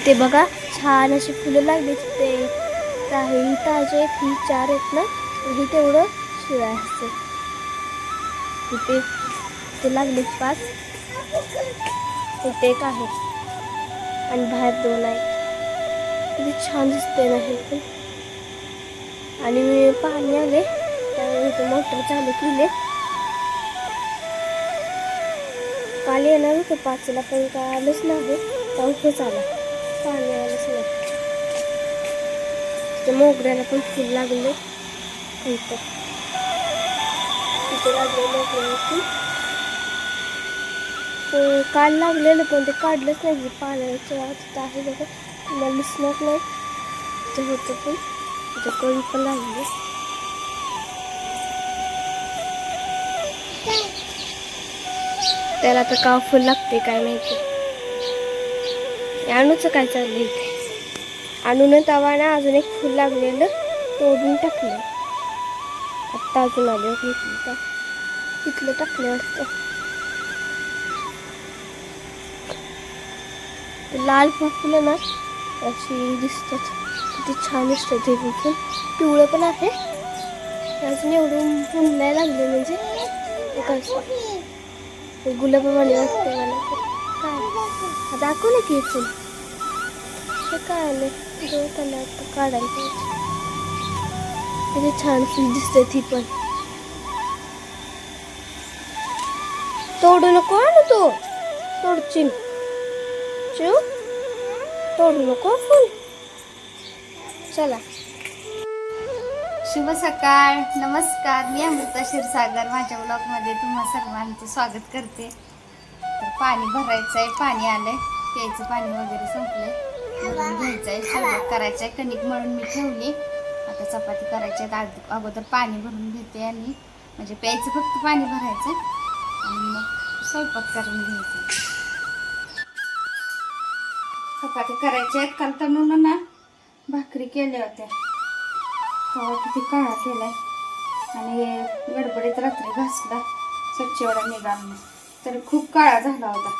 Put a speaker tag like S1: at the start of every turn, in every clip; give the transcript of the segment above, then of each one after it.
S1: इथे बघा छान अशी फुलं लागली ते काही ताजे आहेत ही चार आहेत ना ही तेवढं शिळा असते. इथे ते लागले पाच. इथे एक आहे. आणि बाहेर दोन आहेत. किती छान दिसते ना हे पण. आणि मी पाणी आले त्यावेळी इथे मोटर चालू केले. काल येणार होते पाचला पण काय आलंच नाही तेव्हाच आला पाणी आलं सगळं. ते मोगऱ्याला पण फुल लागले. इथं. तिथे लागले मोगऱ्याला फुल. काल लागलेलं पण ते काढलंच नाही पाण्याच्या तिथं आहे बघा. मला दिसणार नाही. ते होतं पण. तिथं कळी पण लागली. त्याला तर का फुल लागते काय माहिती. आणूचं काय चाललं इथे? आणून तवा ना अजून एक फुल लागलेलं तोडून टाकलं. आत्ता अजून आले घेतलं तर तिथलं टाकलं असतं. लाल फुल फुलं ना अशी दिसतात. किती छान दिसतात हे फुल. पिवळं पण आहे. अजून एवढं फुलायला लागले म्हणजे. ते कसं ते वाटते मला. तर. काय? दाखव ना की इथून. हे काय आलं त्याला आता काढायला पाहिजे. किती छान फुल दिसते ती पण. तोडू नको ना तू. तोडशील. चिव तोडू नको फुल. चला.
S2: शुभ सकाळ. नमस्कार. मी अमृता क्षीरसागर. माझ्या ब्लॉगमध्ये तुम्हा सर्वांचं स्वागत करते. तर पाणी भरायचं आहे पाणी आलं आहे प्यायचं पाणी वगैरे संपलंय. घ्यायचं आहे करायचं आहे कणिक मळून मी ठेवली. आता चपाती करायची आहे. अगोदर पाणी भरून घेते आणि म्हणजे प्यायचं फक्त पाणी भरायचं आणि मग स्वयंपाक करून घ्यायचं चपाती करायच्या आहेत. काल तनुनं ना भाकरी केल्या होत्या. तवा किती काळा केलाय. आणि गडबडीत रात्री घासला. स्वच्छ एवढा निघाला तर खूप काळा झाला होता.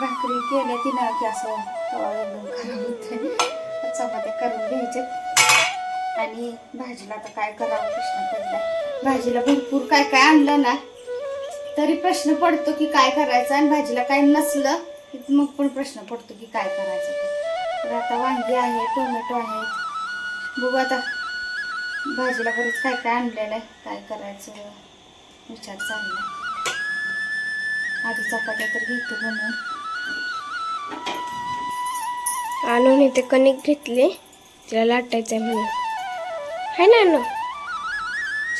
S2: भाकरी केल्या तिनं की असं. चपात्या करून घ्यायचे आणि भाजीला आता काय करावं प्रश्न पडला भाजीला भरपूर काय काय आणलं ना तरी प्रश्न पडतो की काय करायचं आणि भाजीला काय नसलं की मग पण प्रश्न पडतो की काय करायचं तर आता वांगी आहे टोमॅटो आहे बघू आता भाजीला बरंच काय काय आणलेलं आहे काय करायचं विचार चालला आधी चपात्या तर घेतो म्हणून.
S1: आणून इथे कणिक घेतले. तिला लाटायचं आहे म्हणून. आहे ना आणू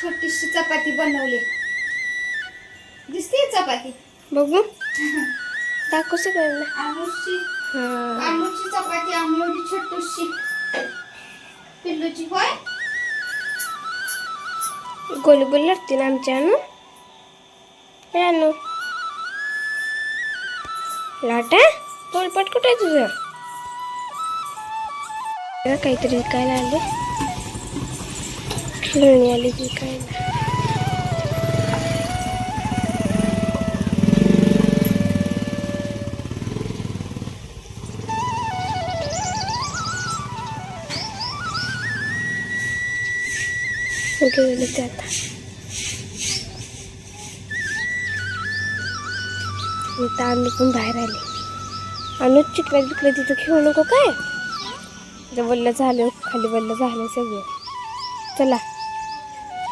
S2: छोटीशी चपाती बनवली. दिसते चपाती.
S1: बघू. दाखव सगळ्यांना.
S2: आमूची.
S1: हा.
S2: आमूची चपाती एवढी छोटीशी. पिल्लूची होय?
S1: गोल गोल लागते ना? आमच्या आणू हे? आणू लाटा तोलपट कुठे तुझं? काहीतरी विकायला आले. खेळणी आली विकायला गेले ते आता? मी तर आम्ही पण बाहेर आले. अनुज चिकला बिकला तिथं खेळू नको काय? तिथं बोललं झालं खाली बोललं झालं सगळं. चला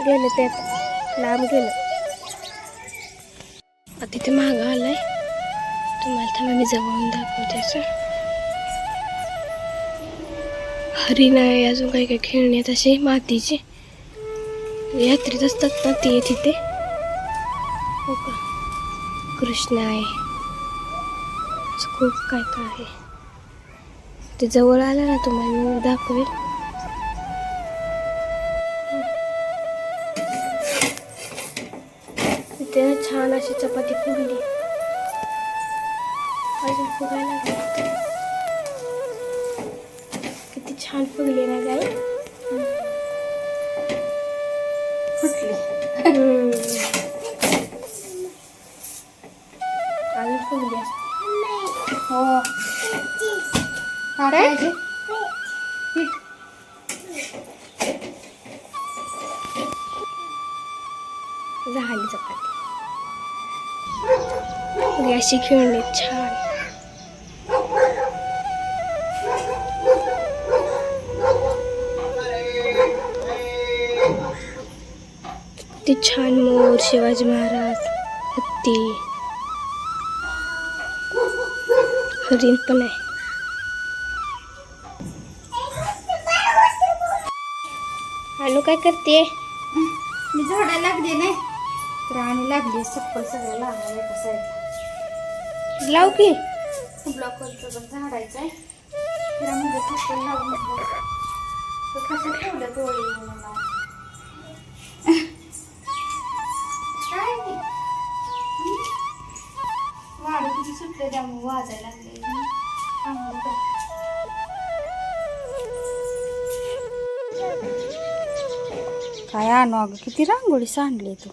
S1: गेलं ते आता. लांब गेलं. आता तिथे मागं आलाय. तुम्हाला थांबा मी जवळून दाखवते असं. हरिण आहे अजून काही काही खेळणी आहेत असे मातीचे. यात्रेत असतात ना ते तिथे. हो का? कृष्ण आहे. असं खूप काय काय आहे. ते जवळ आलं ना तुम्हाला मी दाखवेल ना छान अशी चपाती फुगली अजून फुगायला किती छान फुगली ना गाई.
S2: फुटली.
S1: अजून फुगली
S2: हो. काय
S1: झाली चपाती. बघ, अशी खेळणी छान. ते छान मोर शिवाजी महाराज हत्ती. हरिण पण आहे. काय करते?
S2: मी झाडायला लागली नाही. तर आणि लागली सप्पल सगळं लागायला एका साईडला
S1: लाव की.
S2: ब्लॉकवरचं पण झाडायचं आहे. तिला म्हणजे लावून तर कसं ठेवलं म्हणून. काय? वाडं किती सुटले त्यामुळे वाजायला लागले. काय आणू अगं? किती रांगोळी सांडली तू.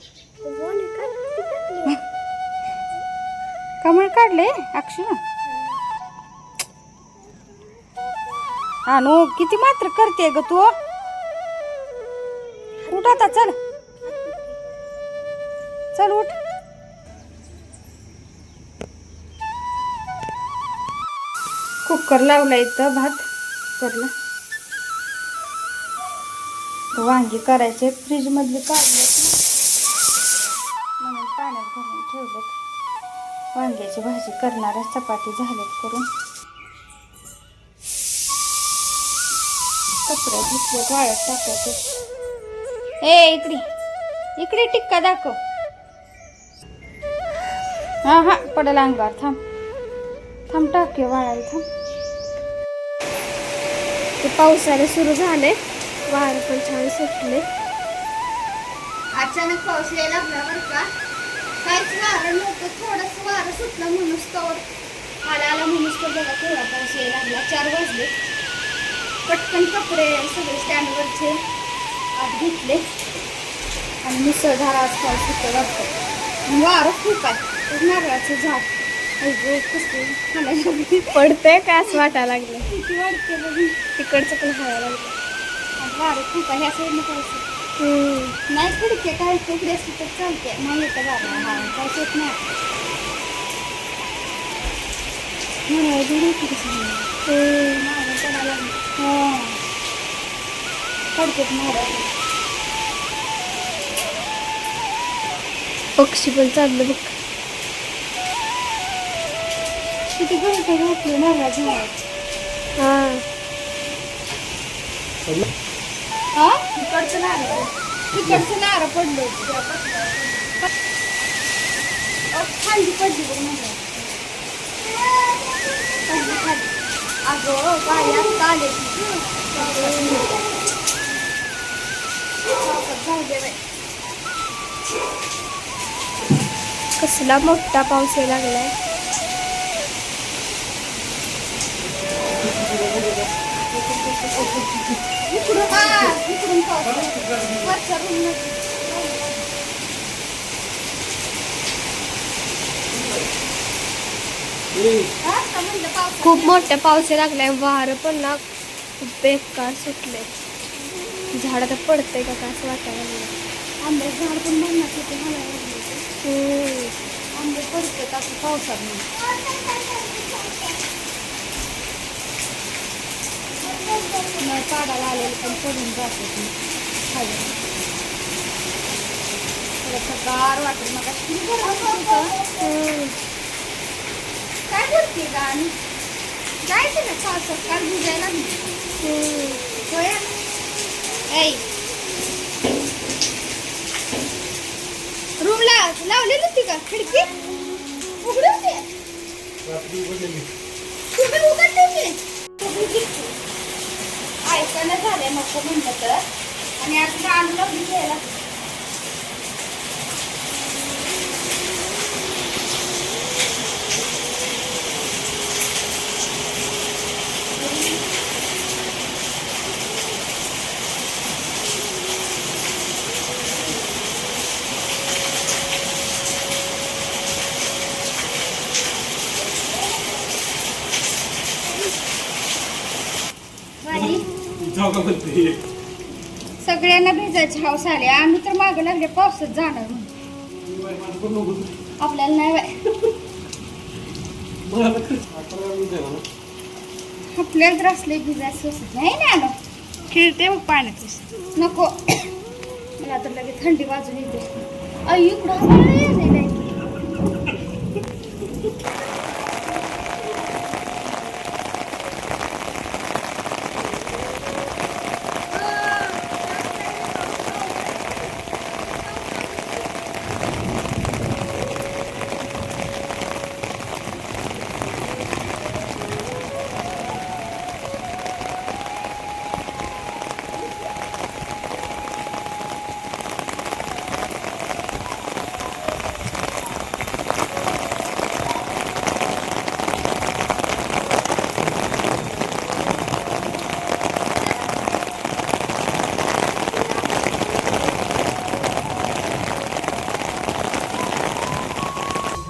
S2: कमळ काढले अक्षर आणू किती मात्र करते ग तू? उठ आता चल. चल उठ. कुकर लावला इथं भात. करला वांगी करायचे. फ्रीजमधली काढले. म्हणून पाण्यात भरून ठेवलेत. वांग्याची भाजी करणार चपाती झाल्यात करून. कपडे घेतले वाळत टाकायचे. ए इकडे. इकडे टिक्का दाखव. हा हा पडला अंगावर. थांब. थांब टाके वाळायला थांब.
S1: ते पावसाला सुरू झाले वारं पण छान सुटले.
S2: अचानक पाऊस यायला लागला बरं का. काहीच वारं नव्हतं थोडस वारं सुटलं म्हणून तोवर आला आला म्हणून तर बघा केव्हा पाऊस यायला लागला. चार वाजले. पटकन कपडे सगळे स्टँडवरचे आत घेतले. आणि मुसळधार आज पाऊस होतं वाटतं. वारं खूप आहे. नारळाचं झाड. कसं.
S1: पडतंय का असं वाटायला लागलं
S2: किती वाटते बघ.
S1: तिकडचं पण हवायला लागलं
S2: वारं खूप आहे ह्या साईडनं.
S1: हम्म.
S2: नाही खिडकी काय असली तर चालते नाही येतं बाबा हा पाऊस येत नाही.
S1: पक्षी पण चाललं बघ.
S2: किती गवत घातले नारळाच्या.
S1: हा.
S2: हा? इकडचं नारळ. तिकडचं नारळ पडलं खाली पडली. अगं बाई आता आले.
S1: कसला मोठा पाऊस यायला लागलाय.
S2: इकडून वरच्या?
S1: खूप मोठा पाऊस यायला लागलाय वारं पण ना खूप बेकार सुटले झाड तर पडतंय का काय असं वाटायला
S2: आंब्याचं झाड पण म्हणणार होते मला. आंबे पडतात असं पावसात नाही पाडाला आलेलं पण पडून जाते खाली थोडंसं गार वाटेल मग किती गरम होतं.
S1: हम्म.
S2: काय गाणी जायचं ना पावसात काल भिजायला ऐ रूमला लावलेली होती का खिडकी उघडी होती झाले मग नको म्हणलं तर. आणि आज गाणं घ्यायला
S3: का म्हणते.
S2: सगळ्यांना भिजायची हाऊस आली. आम्ही तर मागं लागले पावसात जाणार म्हणून. आपल्याला नाही बाय आपल्याला तर असले भिजायचं असत. नाही ना आलो.
S1: खेळते मग पाण्यात.
S2: नको. मला तर लगेच थंडी वाजून येते. आई इकडं हवा यायला की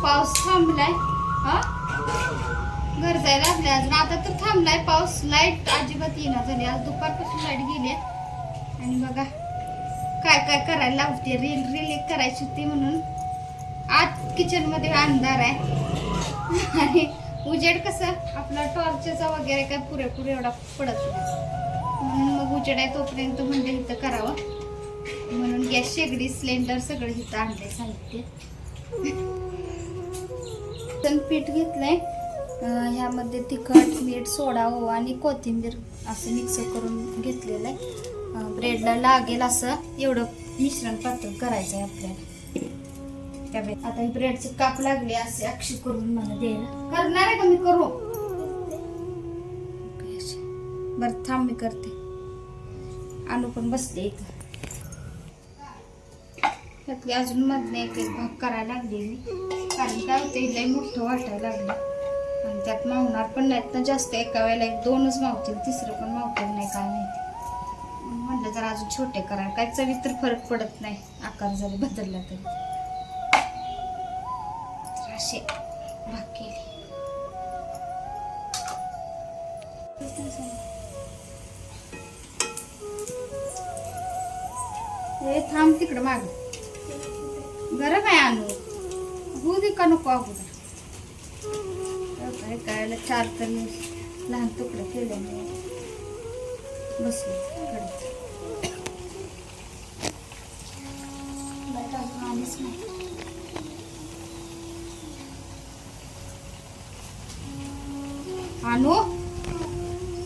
S2: पाऊस थांबलाय हा घर जायला आपल्या अजून आता तर थांबलाय पाऊस लाइट अजिबात येणार झाली आज दुपारपासून लाइट गेली आहे. आणि बघा काय काय करायला लावते. रील रील एक करायची होती म्हणून. आत किचनमध्ये अंधार आहे. आणि उजेड कसं? आपला टॉर्चचा वगैरे काय पुरेपूर एवढा पडत नाही. म्हणून मग उजेड आहे तोपर्यंत म्हणजे इथं करावं. म्हणून गॅस शेगडी सिलेंडर सगळं इथं आणलंय साहित्य. पीठ घेतलंय. ह्यामध्ये तिखट मीठ सोडा ओवा आणि कोथिंबीर असं मिक्स करून घेतलेलं आहे. ब्रेडला लागेल असं एवढं मिश्रण पातळ करायचं आहे आपल्याला. त्यामुळे आता हे ब्रेडचे काप लागले असे अक्षी करून मला द्यायला करणार आहे का मी? करू. बरं थांब मी करते. आणू पण बसते इथं. त्यातली अजून मधनं एक एक भाग करायला लागले मी. कारण काय होते लय मोठं वाटायला लागलं आणि त्यात मावणार पण नाहीत ना जास्त. एका वेळेला एक दोनच मावतील तिसरं पण मावतील नाही काय माहिती. म्हणलं जरा अजून छोटे करा काय चवी तर फरक पडत नाही. आकार जरी बदलला तरी. तर असे भाग केले. हे थांब तिकडं माग. गरम आहे आणू होऊ दे का नको अगोदर. काय चार तर मी लहान तुकडे केल्याने बसले. आलीच नाही आणू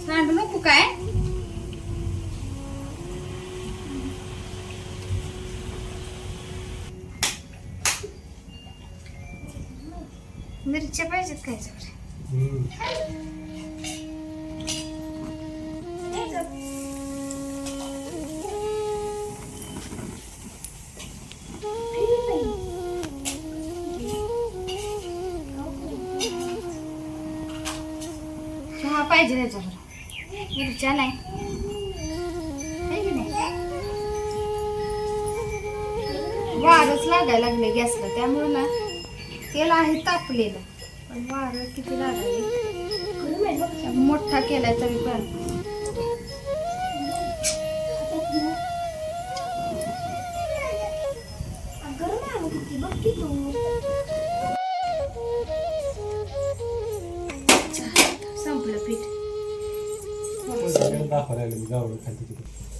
S2: सांडू नको काय? मिरच्या पाहिजेत काय सगळ्या चहा पाहिजे त्याच्यावर मिरच्या नाही वारच लागायला लागले गॅसला. त्यामुळे ना तेल आहे तापलेलं. पण वारं किती लागले. मोठा केलाय तरी पण. संपलं पीठ.
S3: दाखवायला मी गावडं खाली तिकडे.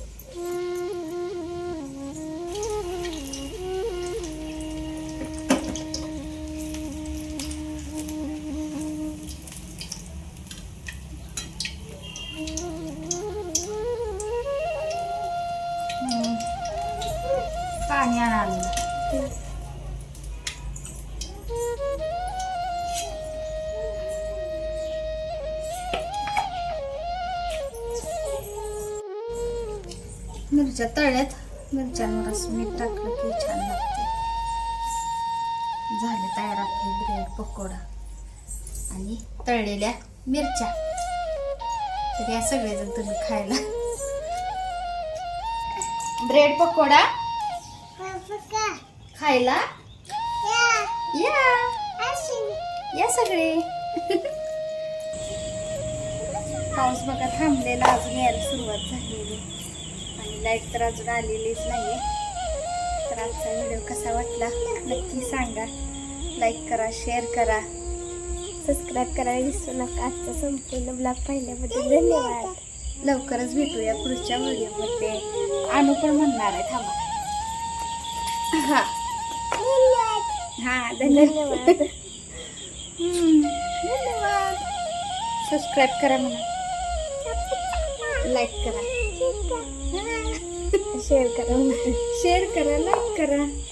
S2: पाणी मिरच्या तळ्यात मिरच्यांवर असं मीठ टाकलं की छान लागते. झाले तयार आपले ब्रेड पकोडा आणि तळलेल्या मिरच्या. तर या सगळेजण तुम्ही खायला. ब्रेड पकोडा खायला? या. या. सगळे. पाऊस बघा थांबलेला अजून यायला सुरुवात झालेली. आणि लाइट तर अजून आलेलीच नाही तर आजचा व्हिडिओ कसा वाटला? नक्की सांगा. लाईक करा शेअर करा.
S1: सबस्क्राईब करायला विसरू नका. आजचा संपूर्ण ब्लॉग पाहिल्याबद्दल धन्यवाद.
S2: लवकरच भेटूया पुढच्या व्हिडिओमध्ये अनु पण म्हणणार आहे थांबा. हा. हा धन्यवाद. धन्यवाद. सबस्क्राईब करा म्हणा. लाईक करा.
S1: शेअर करा
S2: शेअर करा लाईक करा.